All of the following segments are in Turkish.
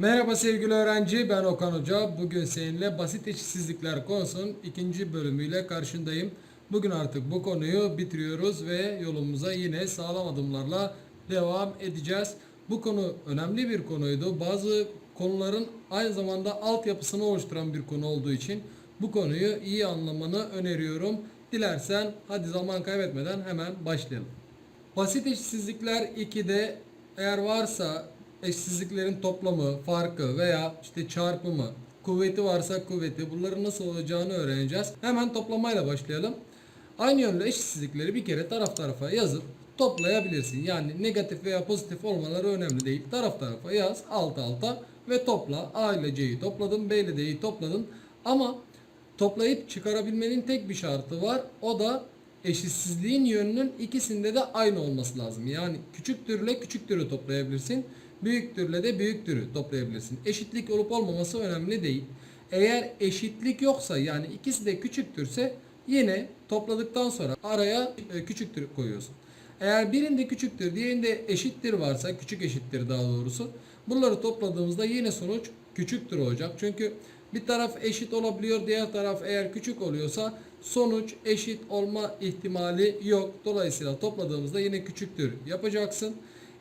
Merhaba sevgili öğrenci ben Okan Hoca. Bugün seninle basit eşitsizlikler konusunun ikinci bölümüyle karşındayım. Bugün artık bu konuyu bitiriyoruz ve yolumuza yine sağlam adımlarla devam edeceğiz. Bu konu önemli bir konuydu. Bazı konuların aynı zamanda altyapısını oluşturan bir konu olduğu için bu konuyu iyi anlamanı öneriyorum. Dilersen hadi zaman kaybetmeden hemen başlayalım. Basit eşitsizlikler 2'de eğer varsa eşitsizliklerin toplamı, farkı veya işte çarpımı, kuvveti varsa kuvveti bunların nasıl olacağını öğreneceğiz. Hemen toplamayla başlayalım. Aynı yönlü eşitsizlikleri bir kere taraf tarafa yazıp toplayabilirsin. Yani negatif veya pozitif olmaları önemli değil. Taraf tarafa yaz, alt alta ve topla. A ile C'yi topladın, B ile D'yi topladın. Ama toplayıp çıkarabilmenin tek bir şartı var. O da eşitsizliğin yönünün ikisinde de aynı olması lazım. Yani küçük türle küçük türü toplayabilirsin. Büyük türle de büyük türü toplayabilirsin. Eşitlik olup olmaması önemli değil. Eğer eşitlik yoksa yani ikisi de küçüktürse yine topladıktan sonra araya e, küçük tür koyuyorsun. Eğer birinde küçüktür, diğerinde eşittir varsa, küçük eşittir daha doğrusu. Bunları topladığımızda yine sonuç küçüktür olacak. Çünkü bir taraf eşit olabiliyor, diğer taraf eğer küçük oluyorsa sonuç eşit olma ihtimali yok. Dolayısıyla topladığımızda yine küçüktür yapacaksın.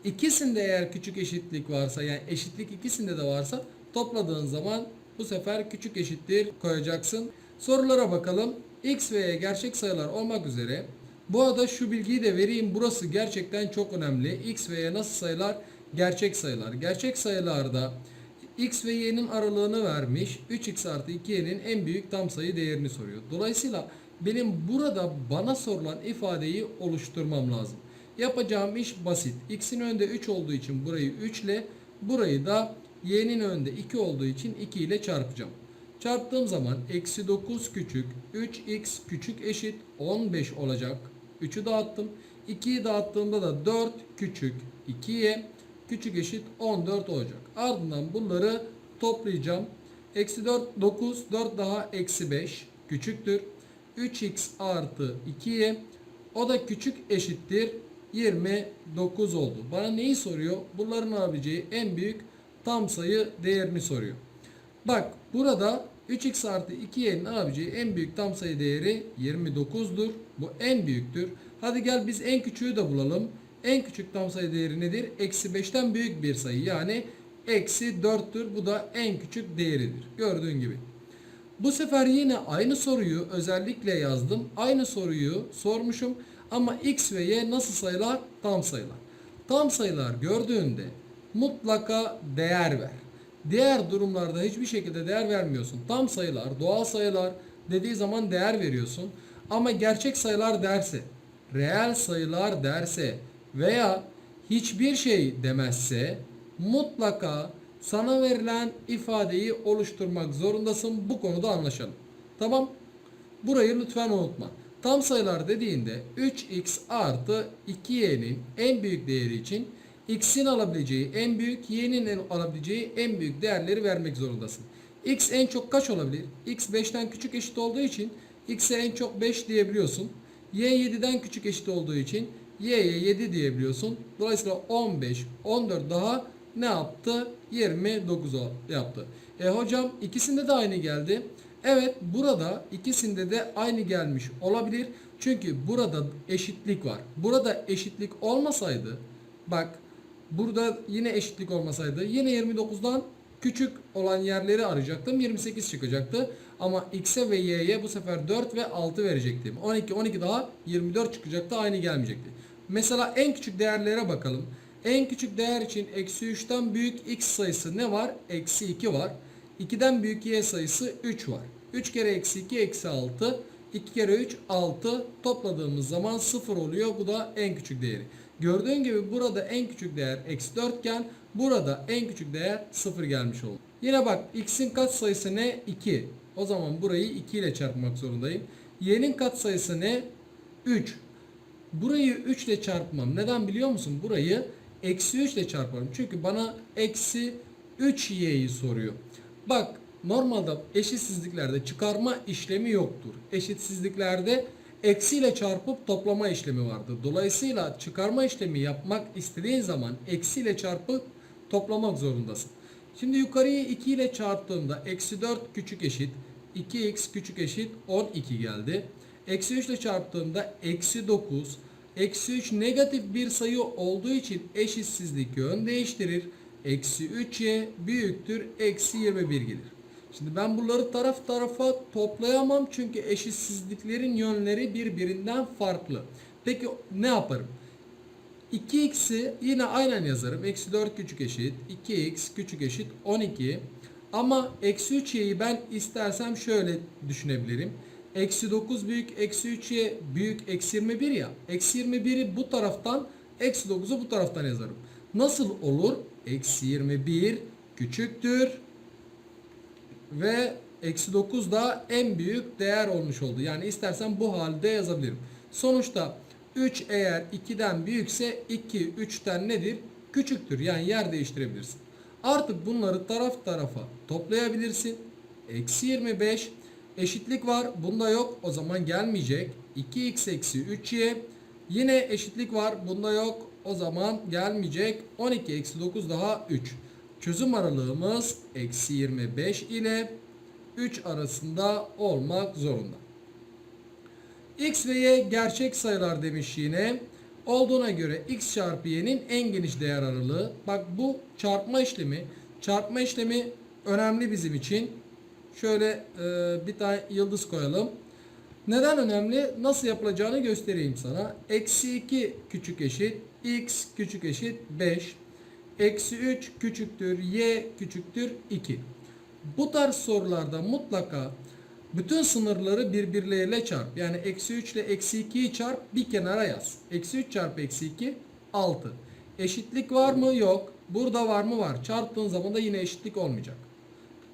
İkisinde eğer küçük eşitlik varsa yani eşitlik ikisinde de varsa topladığın zaman bu sefer küçük eşittir koyacaksın. Sorulara bakalım. X ve Y gerçek sayılar olmak üzere bu arada şu bilgiyi de vereyim. Burası gerçekten çok önemli. X ve Y nasıl sayılar? Gerçek sayılar. Gerçek sayılarda X ve Y'nin aralığını vermiş. 3X artı 2Y'nin en büyük tam sayı değerini soruyor. Dolayısıyla benim burada bana sorulan ifadeyi oluşturmam lazım. Yapacağım iş basit. X'in önünde 3 olduğu için burayı 3 ile burayı da Y'nin önünde 2 olduğu için 2 ile çarpacağım. Çarptığım zaman eksi 9 küçük 3x küçük eşit 15 olacak. 3'ü dağıttım. 2'yi dağıttığımda da 4 küçük 2'ye küçük eşit 14 olacak. Ardından bunları toplayacağım. Eksi 4 9 4 daha eksi 5 küçüktür. 3x artı 2'ye o da küçük eşittir 29 oldu. Bana neyi soruyor? Bunların alabileceği en büyük tam sayı değerini soruyor. Bak burada 3x artı 2y'nin alabileceği en büyük tam sayı değeri 29'dur. Bu en büyüktür. Hadi gel biz en küçüğü de bulalım. En küçük tam sayı değeri nedir? Eksi 5'ten büyük bir sayı. Yani eksi 4'tür. Bu da en küçük değeridir. Gördüğün gibi. Bu sefer yine aynı soruyu özellikle yazdım. Aynı soruyu sormuşum. Ama x ve y nasıl sayılar? Tam sayılar. Tam sayılar gördüğünde mutlaka değer ver. Diğer durumlarda hiçbir şekilde değer vermiyorsun. Tam sayılar, doğal sayılar dediği zaman değer veriyorsun. Ama gerçek sayılar derse, reel sayılar derse veya hiçbir şey demezse mutlaka sana verilen ifadeyi oluşturmak zorundasın. Bu konuda anlaşalım. Tamam? Burayı lütfen unutma. Tam sayılar dediğinde 3x artı 2y'nin en büyük değeri için x'in alabileceği en büyük, y'nin alabileceği en büyük değerleri vermek zorundasın. x en çok kaç olabilir? x 5'ten küçük eşit olduğu için x'e en çok 5 diyebiliyorsun. y 7'den küçük eşit olduğu için y'ye 7 diyebiliyorsun. Dolayısıyla 15, 14 daha ne yaptı? 29 yaptı. E hocam ikisinde de aynı geldi. Evet burada ikisinde de aynı gelmiş olabilir. Çünkü burada eşitlik var. Burada eşitlik olmasaydı bak burada yine eşitlik olmasaydı yine 29'dan küçük olan yerleri arayacaktım. 28 çıkacaktı. Ama x'e ve y'ye bu sefer 4 ve 6 verecektim. 12 12 daha 24 çıkacaktı. Aynı gelmeyecekti. Mesela en küçük değerlere bakalım. En küçük değer için eksi 3'ten büyük x sayısı ne var? Eksi 2 var. 2'den büyük y sayısı 3 var. 3 kere eksi 2 eksi 6. 2 kere 3 6. Topladığımız zaman 0 oluyor. Bu da en küçük değeri. Gördüğün gibi burada en küçük değer eksi 4 iken burada en küçük değer 0 gelmiş oldu. Yine bak x'in kat sayısı ne? 2. O zaman burayı 2 ile çarpmak zorundayım. y'nin kat sayısı ne? 3. Burayı 3 ile çarpmam. Neden biliyor musun? Burayı eksi 3 ile çarparım. Çünkü bana eksi 3y'yi soruyor. Bak normalde eşitsizliklerde çıkarma işlemi yoktur. Eşitsizliklerde eksiyle çarpıp toplama işlemi vardır. Dolayısıyla çıkarma işlemi yapmak istediğin zaman eksiyle çarpıp toplamak zorundasın. Şimdi yukarıyı 2 ile çarptığımda eksi 4 küçük eşit 2x küçük eşit 12 geldi. Eksi 3 ile çarptığımda eksi 9 Eksi 3 negatif bir sayı olduğu için eşitsizlik yön değiştirir. Eksi 3y büyüktür. Eksi 21 gelir. Şimdi ben bunları taraf tarafa toplayamam çünkü eşitsizliklerin yönleri birbirinden farklı. Peki ne yaparım? 2x'i yine aynen yazarım. Eksi 4 küçük eşit. 2x küçük eşit 12. Ama eksi 3y'yi ben istersem şöyle düşünebilirim. Eksi 9 büyük eksi 3'ye büyük eksi 21 ya. Eksi 21'i bu taraftan eksi 9'u bu taraftan yazarım. Nasıl olur? Eksi 21 küçüktür. Ve eksi 9 da en büyük değer olmuş oldu. Yani istersen bu halde yazabilirim. Sonuçta 3 eğer 2'den büyükse 2 3'ten nedir? Küçüktür. Yani yer değiştirebilirsin. Artık bunları taraf tarafa toplayabilirsin. Eksi 25 eşitlik var. Bunda yok. O zaman gelmeyecek. 2x eksi 3y. Yine eşitlik var. Bunda yok. O zaman gelmeyecek. 12 eksi 9 daha 3. Çözüm aralığımız eksi 25 ile 3 arasında olmak zorunda. X ve Y gerçek sayılar demiş yine. Olduğuna göre x çarpı y'nin en geniş değer aralığı. Bak bu çarpma işlemi. Çarpma işlemi önemli bizim için. Şöyle e, bir tane yıldız koyalım. Neden önemli? Nasıl yapılacağını göstereyim sana. Eksi 2 küçük eşit. X küçük eşit 5. Eksi 3 küçüktür. Y küçüktür 2. Bu tarz sorularda mutlaka bütün sınırları birbirleriyle çarp. Yani eksi 3 ile eksi 2'yi çarp bir kenara yaz. Eksi 3 çarpı eksi 2 6. Eşitlik var mı? Yok. Burada var mı? Var. Çarptığın zaman da yine eşitlik olmayacak.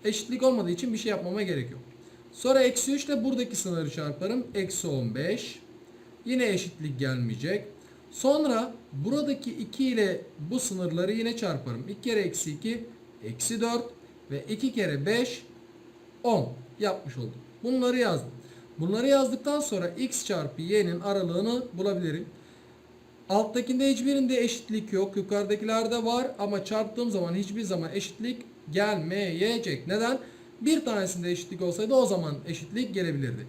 Eşitlik olmadığı için bir şey yapmama gerek yok. Sonra eksi 3 ile buradaki sınırı çarparım. Eksi 15. Yine eşitlik gelmeyecek. Sonra buradaki 2 ile bu sınırları yine çarparım. 2 kere eksi 2 eksi 4 ve 2 kere 5 10 yapmış oldum. Bunları yazdım. Bunları yazdıktan sonra x çarpı y'nin aralığını bulabilirim. Alttakinde hiçbirinde eşitlik yok. Yukarıdakilerde var ama çarptığım zaman hiçbir zaman eşitlik gelmeyecek. Neden? Bir tanesinde eşitlik olsaydı o zaman eşitlik gelebilirdi.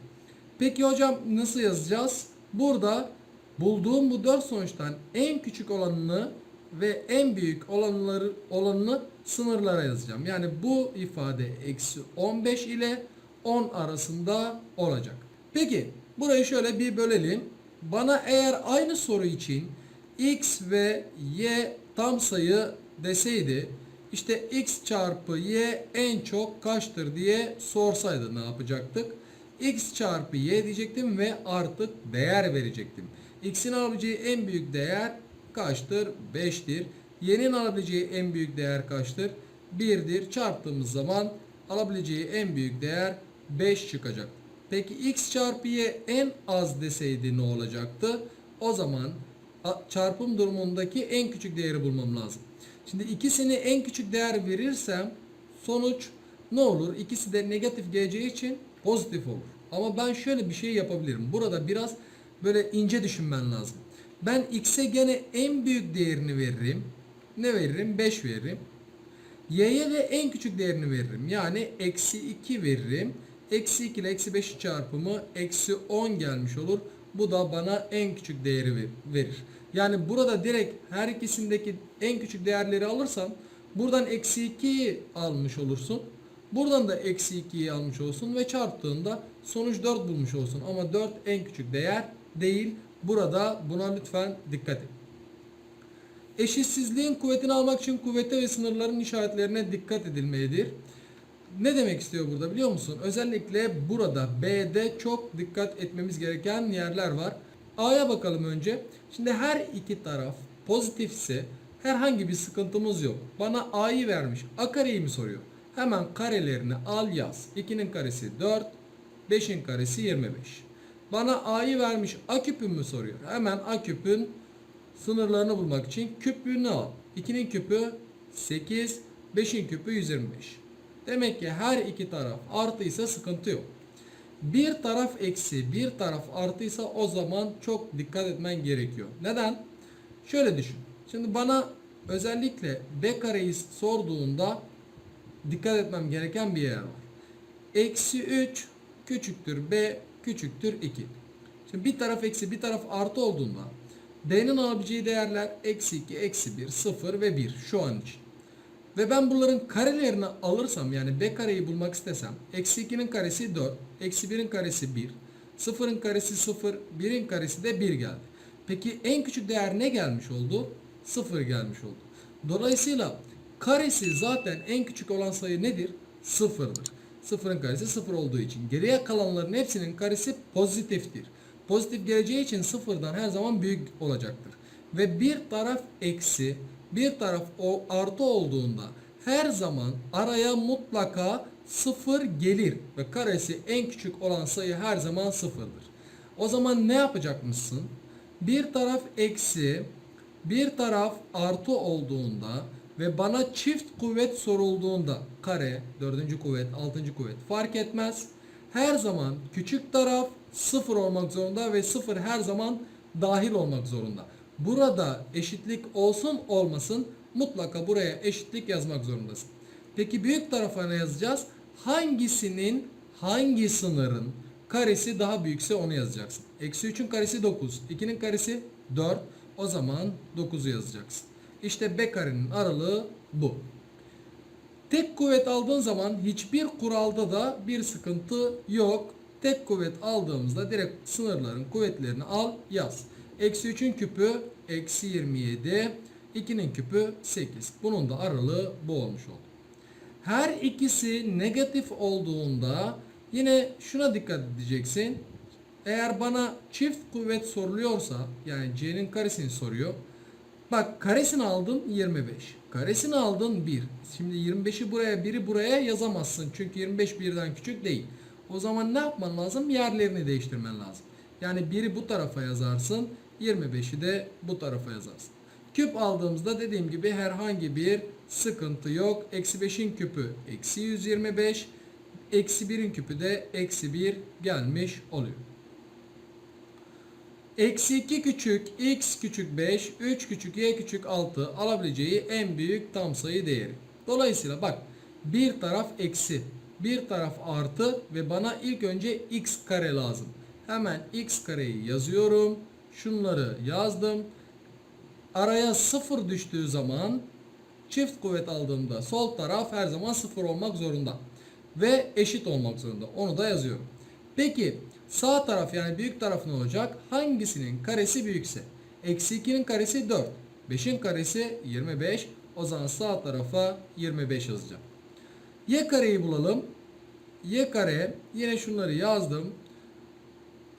Peki hocam nasıl yazacağız? Burada bulduğum bu dört sonuçtan en küçük olanını ve en büyük olanları olanını sınırlara yazacağım. Yani bu ifade eksi 15 ile 10 arasında olacak. Peki burayı şöyle bir bölelim. Bana eğer aynı soru için x ve y tam sayı deseydi işte x çarpı y en çok kaçtır diye sorsaydı ne yapacaktık? x çarpı y diyecektim ve artık değer verecektim. x'in alabileceği en büyük değer kaçtır? 5'tir. Y'nin alabileceği en büyük değer kaçtır? 1'dir. Çarptığımız zaman alabileceği en büyük değer 5 çıkacak. Peki x çarpı y en az deseydi ne olacaktı? O zaman çarpım durumundaki en küçük değeri bulmam lazım. Şimdi ikisini en küçük değer verirsem sonuç ne olur? İkisi de negatif geleceği için pozitif olur. Ama ben şöyle bir şey yapabilirim. Burada biraz böyle ince düşünmen lazım. Ben x'e gene en büyük değerini veririm. Ne veririm? 5 veririm. Y'ye de en küçük değerini veririm. Yani eksi 2 veririm. Eksi 2 ile eksi 5 çarpımı eksi 10 gelmiş olur. Bu da bana en küçük değeri verir. Yani burada direkt her ikisindeki en küçük değerleri alırsam buradan eksi 2'yi almış olursun. Buradan da eksi 2'yi almış olsun ve çarptığında sonuç 4 bulmuş olsun. Ama 4 en küçük değer değil. Burada buna lütfen dikkat et. Eşitsizliğin kuvvetini almak için kuvvete ve sınırların işaretlerine dikkat edilmelidir. Ne demek istiyor burada biliyor musun? Özellikle burada B'de çok dikkat etmemiz gereken yerler var. A'ya bakalım önce. Şimdi her iki taraf pozitifse herhangi bir sıkıntımız yok. Bana A'yı vermiş. A kareyi mi soruyor? Hemen karelerini al yaz. 2'nin karesi 4, 5'in karesi 25. Bana A'yı vermiş A küpü mü soruyor? Hemen A küpün sınırlarını bulmak için küpünü al. 2'nin küpü 8, 5'in küpü 125. Demek ki her iki taraf artıysa sıkıntı yok. Bir taraf eksi, bir taraf artıysa o zaman çok dikkat etmen gerekiyor. Neden? Şöyle düşün. Şimdi bana özellikle b kareyi sorduğunda dikkat etmem gereken bir yer var. Eksi 3 küçüktür b küçüktür 2. Şimdi bir taraf eksi bir taraf artı olduğunda d'nin alabileceği değerler eksi 2, eksi 1, 0 ve 1 şu an için. Ve ben bunların karelerini alırsam yani b kareyi bulmak istesem eksi 2'nin karesi 4, eksi 1'in karesi 1, 0'ın karesi 0, 1'in karesi de 1 geldi. Peki en küçük değer ne gelmiş oldu? 0 gelmiş oldu. Dolayısıyla karesi zaten en küçük olan sayı nedir? 0'dır. 0'ın karesi 0 olduğu için. Geriye kalanların hepsinin karesi pozitiftir. Pozitif geleceği için sıfırdan her zaman büyük olacaktır. Ve bir taraf eksi, bir taraf o artı olduğunda her zaman araya mutlaka sıfır gelir ve karesi en küçük olan sayı her zaman sıfırdır. O zaman ne yapacakmışsın? Bir taraf eksi, bir taraf artı olduğunda ve bana çift kuvvet sorulduğunda kare, dördüncü kuvvet, altıncı kuvvet fark etmez. Her zaman küçük taraf sıfır olmak zorunda ve sıfır her zaman dahil olmak zorunda. Burada eşitlik olsun olmasın mutlaka buraya eşitlik yazmak zorundasın. Peki büyük tarafa ne yazacağız? Hangisinin hangi sınırın karesi daha büyükse onu yazacaksın. Eksi 3'ün karesi 9. 2'nin karesi 4. O zaman 9'u yazacaksın. İşte B karenin aralığı bu. Tek kuvvet aldığın zaman hiçbir kuralda da bir sıkıntı yok. Tek kuvvet aldığımızda direkt sınırların kuvvetlerini al yaz. Eksi 3'ün küpü eksi 27. 2'nin küpü 8. Bunun da aralığı bu olmuş oldu. Her ikisi negatif olduğunda yine şuna dikkat edeceksin. Eğer bana çift kuvvet soruluyorsa yani c'nin karesini soruyor. Bak karesini aldın 25. Karesini aldın 1. Şimdi 25'i buraya 1'i buraya yazamazsın. Çünkü 25 birden küçük değil. O zaman ne yapman lazım? Yerlerini değiştirmen lazım. Yani 1'i bu tarafa yazarsın. 25'i de bu tarafa yazarsın. Küp aldığımızda dediğim gibi herhangi bir sıkıntı yok. Eksi 5'in küpü eksi 125. Eksi 1'in küpü de eksi 1 gelmiş oluyor. Eksi 2 küçük x küçük 5, 3 küçük y küçük 6 alabileceği en büyük tam sayı değeri. Dolayısıyla bak bir taraf eksi, bir taraf artı ve bana ilk önce x kare lazım. Hemen x kareyi yazıyorum. Şunları yazdım. Araya 0 düştüğü zaman çift kuvvet aldığımda sol taraf her zaman 0 olmak zorunda. Ve eşit olmak zorunda. Onu da yazıyorum. Peki sağ taraf yani büyük taraf ne olacak? Hangisinin karesi büyükse? Eksi 2'nin karesi 4. 5'in karesi 25. O zaman sağ tarafa 25 yazacağım. Y kareyi bulalım. Y kare yine şunları yazdım.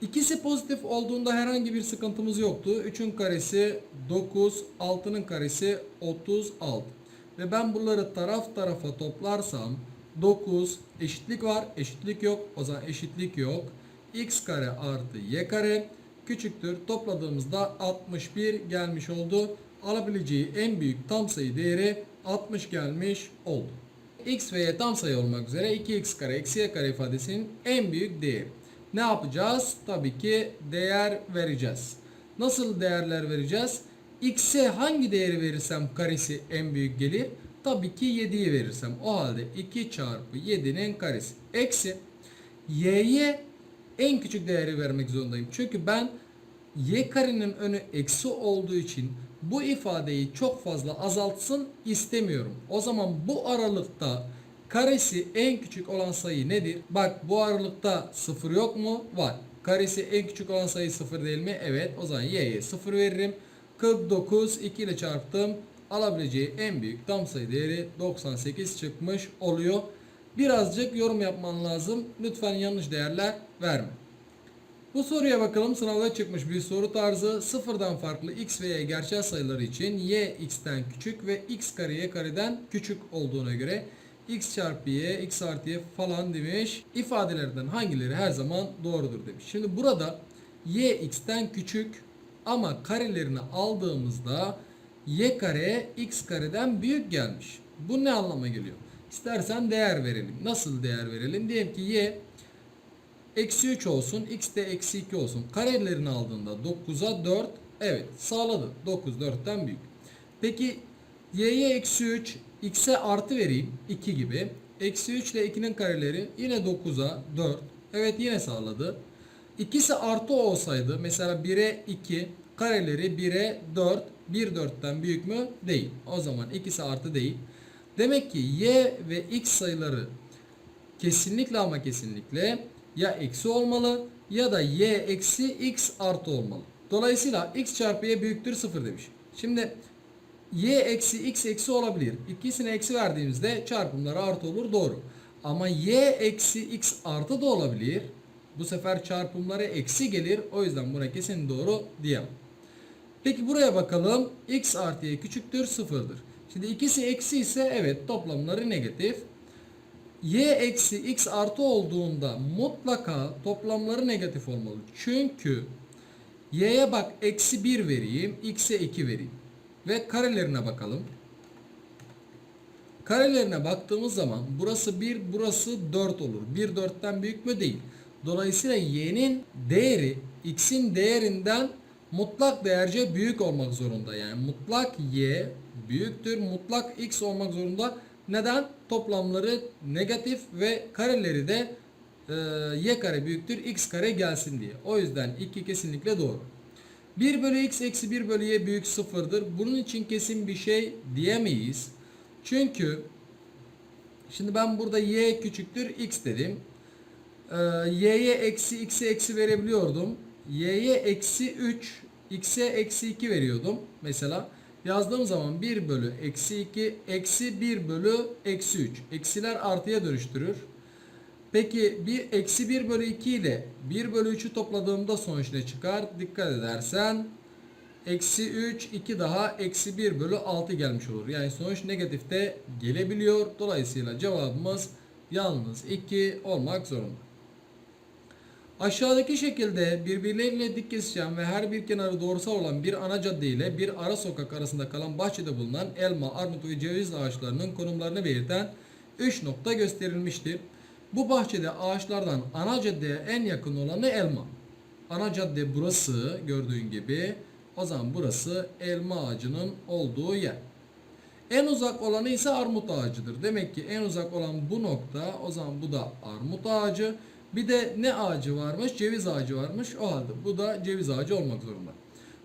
İkisi pozitif olduğunda herhangi bir sıkıntımız yoktu. 3'ün karesi 9, 6'nın karesi 36. Ve ben bunları taraf tarafa toplarsam 9 eşitlik var, eşitlik yok. O zaman eşitlik yok. x kare artı y kare küçüktür. Topladığımızda 61 gelmiş oldu. Alabileceği en büyük tam sayı değeri 60 gelmiş oldu. x ve y tam sayı olmak üzere 2x kare eksi y kare ifadesinin en büyük değeri. Ne yapacağız? Tabii ki değer vereceğiz. Nasıl değerler vereceğiz? X'e hangi değeri verirsem karesi en büyük gelir? Tabii ki 7'yi verirsem. O halde 2 çarpı 7'nin karesi. Eksi y'ye en küçük değeri vermek zorundayım. Çünkü ben y karenin önü eksi olduğu için bu ifadeyi çok fazla azaltsın istemiyorum. O zaman bu aralıkta karesi en küçük olan sayı nedir? Bak bu aralıkta 0 yok mu? Var. Karesi en küçük olan sayı 0 değil mi? Evet. O zaman y'ye 0 veririm. 49 2 ile çarptım. Alabileceği en büyük tam sayı değeri 98 çıkmış oluyor. Birazcık yorum yapman lazım. Lütfen yanlış değerler verme. Bu soruya bakalım. Sınavda çıkmış bir soru tarzı. Sıfırdan farklı x ve y gerçel sayıları için y x'ten küçük ve x kare y kareden küçük olduğuna göre x çarpı y, x artı y falan demiş. İfadelerden hangileri her zaman doğrudur demiş. Şimdi burada y x'ten küçük ama karelerini aldığımızda y kare x kareden büyük gelmiş. Bu ne anlama geliyor? İstersen değer verelim. Nasıl değer verelim? Diyelim ki y eksi 3 olsun. X de eksi 2 olsun. Karelerini aldığında 9'a 4. Evet sağladı. 9 4'ten büyük. Peki y'ye eksi 3 x'e artı vereyim 2 gibi. Eksi 3 ile 2'nin kareleri yine 9'a 4. Evet yine sağladı. İkisi artı olsaydı mesela 1'e 2 kareleri 1'e 4 1 4'ten büyük mü? Değil. O zaman ikisi artı değil. Demek ki y ve x sayıları kesinlikle ama kesinlikle ya eksi olmalı ya da y eksi x artı olmalı. Dolayısıyla x çarpı y büyüktür 0 demiş. Şimdi y eksi x eksi olabilir. İkisine eksi verdiğimizde çarpımları artı olur doğru. Ama y eksi x artı da olabilir. Bu sefer çarpımları eksi gelir. O yüzden buna kesin doğru diyemem. Peki buraya bakalım. x artı y küçüktür sıfırdır. Şimdi ikisi eksi ise evet toplamları negatif. y eksi x artı olduğunda mutlaka toplamları negatif olmalı. Çünkü y'ye bak eksi 1 vereyim. x'e 2 vereyim. Ve karelerine bakalım. Karelerine baktığımız zaman burası 1 burası 4 olur. 1 4'ten büyük mü değil. Dolayısıyla y'nin değeri x'in değerinden mutlak değerce büyük olmak zorunda. Yani mutlak y büyüktür. Mutlak x olmak zorunda. Neden? Toplamları negatif ve kareleri de e, y kare büyüktür x kare gelsin diye. O yüzden 2 kesinlikle doğru. 1 bölü x eksi 1 bölü y büyük sıfırdır. Bunun için kesin bir şey diyemeyiz. Çünkü şimdi ben burada y küçüktür x dedim. Ee, y'ye eksi x'e eksi verebiliyordum. y'ye eksi 3 x'e eksi 2 veriyordum. Mesela yazdığım zaman 1 bölü eksi 2 eksi 1 bölü eksi 3. Eksiler artıya dönüştürür. Peki bir eksi 1 bölü 2 ile 1 bölü 3'ü topladığımda sonuç ne çıkar? Dikkat edersen eksi 3 2 daha eksi 1 bölü 6 gelmiş olur. Yani sonuç negatifte gelebiliyor. Dolayısıyla cevabımız yalnız 2 olmak zorunda. Aşağıdaki şekilde birbirleriyle dik kesişen ve her bir kenarı doğrusal olan bir ana cadde ile bir ara sokak arasında kalan bahçede bulunan elma, armut ve ceviz ağaçlarının konumlarını belirten 3 nokta gösterilmiştir. Bu bahçede ağaçlardan ana caddeye en yakın olanı elma. Ana cadde burası gördüğün gibi. O zaman burası elma ağacının olduğu yer. En uzak olanı ise armut ağacıdır. Demek ki en uzak olan bu nokta o zaman bu da armut ağacı. Bir de ne ağacı varmış? Ceviz ağacı varmış. O halde bu da ceviz ağacı olmak zorunda.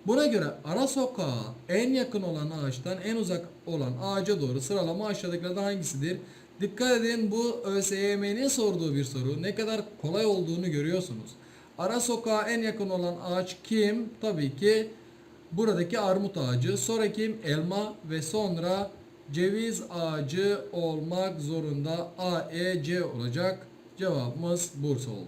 Buna göre ara sokağa en yakın olan ağaçtan en uzak olan ağaca doğru sıralama aşağıdakilerden hangisidir? Dikkat edin bu ÖSYM'nin sorduğu bir soru. Ne kadar kolay olduğunu görüyorsunuz. Ara sokağa en yakın olan ağaç kim? Tabii ki buradaki armut ağacı. Sonra kim? Elma ve sonra ceviz ağacı olmak zorunda. A, E, C olacak. Cevabımız Bursa oldu.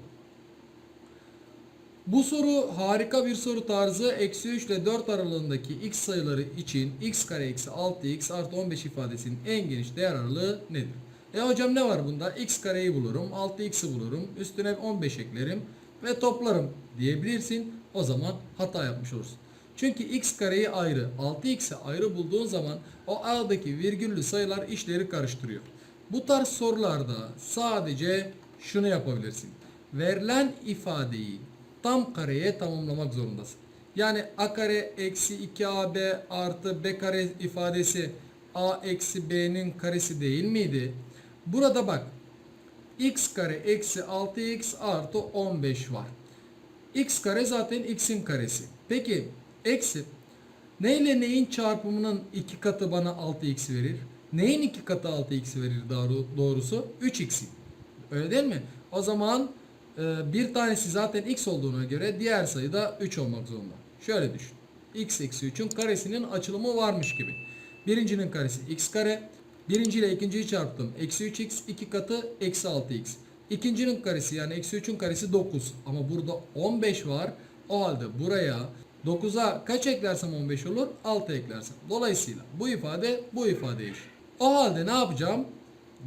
Bu soru harika bir soru tarzı. Eksi 3 ile 4 aralığındaki x sayıları için x kare eksi 6x artı 15 ifadesinin en geniş değer aralığı nedir? E hocam ne var bunda? x kareyi bulurum, 6x'i bulurum, üstüne 15 eklerim ve toplarım diyebilirsin. O zaman hata yapmış olursun. Çünkü x kareyi ayrı, 6x'i ayrı bulduğun zaman o a'daki virgüllü sayılar işleri karıştırıyor. Bu tarz sorularda sadece şunu yapabilirsin. Verilen ifadeyi tam kareye tamamlamak zorundasın. Yani a kare eksi 2ab artı b kare ifadesi a eksi b'nin karesi değil miydi? Burada bak x kare eksi 6x artı 15 var. x kare zaten x'in karesi. Peki eksi neyle neyin çarpımının iki katı bana 6x verir? Neyin iki katı 6x verir doğru, doğrusu? 3x'in. Öyle değil mi? O zaman e, bir tanesi zaten x olduğuna göre diğer sayı da 3 olmak zorunda. Şöyle düşün. x eksi 3'ün karesinin açılımı varmış gibi. Birincinin karesi x kare. Birinci ile ikinciyi çarptım. Eksi 3x iki katı eksi 6x. İkincinin karesi yani eksi 3'ün karesi 9. Ama burada 15 var. O halde buraya 9'a kaç eklersem 15 olur? 6 eklersem. Dolayısıyla bu ifade bu ifadeye eşit. O halde ne yapacağım?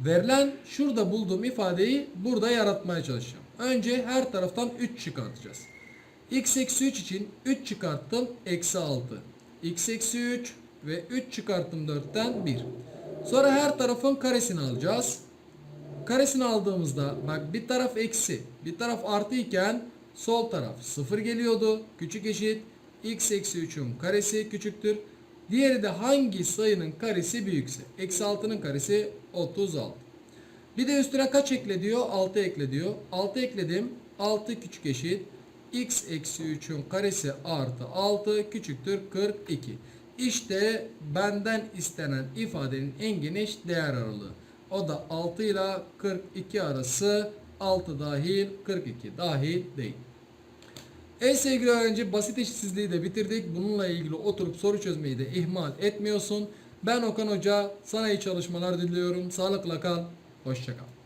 Verilen şurada bulduğum ifadeyi burada yaratmaya çalışacağım. Önce her taraftan 3 çıkartacağız. x eksi 3 için 3 çıkarttım. Eksi 6. x eksi 3 ve 3 çıkarttım 4'ten 1. Sonra her tarafın karesini alacağız. Karesini aldığımızda bak bir taraf eksi bir taraf artı iken sol taraf 0 geliyordu. Küçük eşit x eksi 3'ün karesi küçüktür. Diğeri de hangi sayının karesi büyükse. Eksi 6'nın karesi 36. Bir de üstüne kaç ekle diyor? 6 ekle diyor. 6 ekledim. 6 küçük eşit. x eksi 3'ün karesi artı 6 küçüktür 42. İşte benden istenen ifadenin en geniş değer aralığı. O da 6 ile 42 arası 6 dahil 42 dahil değil. Evet sevgili öğrenci basit eşitsizliği de bitirdik. Bununla ilgili oturup soru çözmeyi de ihmal etmiyorsun. Ben Okan Hoca sana iyi çalışmalar diliyorum. Sağlıkla kal. Hoşça kal.